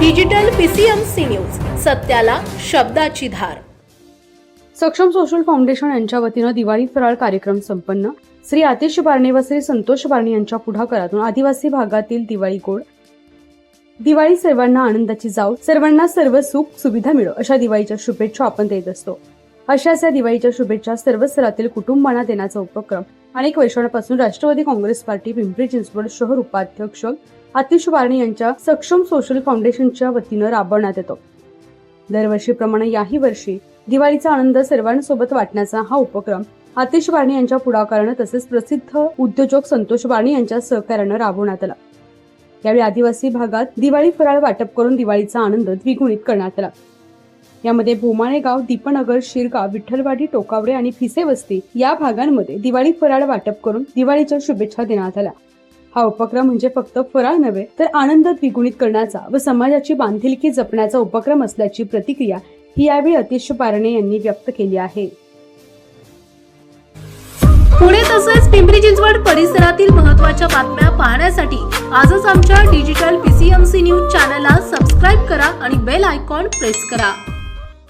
Digital PCMC news सत्याला शब्दाची धार. सक्षम social foundation यांच्या वतीनं दिवाळी फराळ कार्यक्रम संपन्न. श्री आतिश बारणे व श्री संतोष बारणे यांच्या पुढाकारातून आदिवासी भागातील दिवाळी गोड. दिवाळी सर्वांना आनंदाची जाव सर्वांना सर्व सुख सुविधा मिळो अशा दिवाळीच्या शुभेच्छा आपण देत असतो. अशाच या दिवाळीच्या शुभेच्छा सर्व स्तरातील कुटुंबांना देण्याचा उपक्रम. अनेक वर्षांपासून राष्ट्रवादी काँग्रेस पार्टी पिंपरी चिंचवड शहर उपाध्यक्ष आतिश वारणे यांच्या सक्षम सोशल फाउंडेशनच्या वतीनं राबवण्यात येतो. दरवर्षीप्रमाणे याही वर्षी दिवाळीचा आनंद सर्वांसोबत वाटण्याचा हा उपक्रम आतिश वारणे यांच्या पुढाकारानं तसेच प्रसिद्ध उद्योजक संतोष वारणे यांच्या सहकार्यानं राबवण्यात आला. यावेळी आदिवासी भागात दिवाळी फराळ वाटप करून दिवाळीचा आनंद द्विगुणित करण्यात आला. यामध्ये भोमाळे गाव दीपनगर शिरगाव विठ्ठलवाडी टोकावडे आणि फिसे वस्ती या भागांमध्ये दिवाळी फराळ वाटप करून दिवाळीच्या शुभेच्छा देण्यात आल्या. हा उपक्रम म्हणजे फक्त फराळ नव्हे तर आनंद द्विगुणित करण्याचा व समाजाची बांधिलकी जपण्याचा उपक्रम असल्याची प्रतिक्रिया ही यावेळी अतिश पारणे यांनी व्यक्त केली आहे. पुणे तसेच पिंपरी चिंचवड परिसरातील महत्त्वाच्या बातम्या पाहण्यासाठी आजच आमच्या डिजिटल पीसीएमसी न्यूज चॅनलला सबस्क्राईब करा आणि बेल आयकॉन प्रेस करा.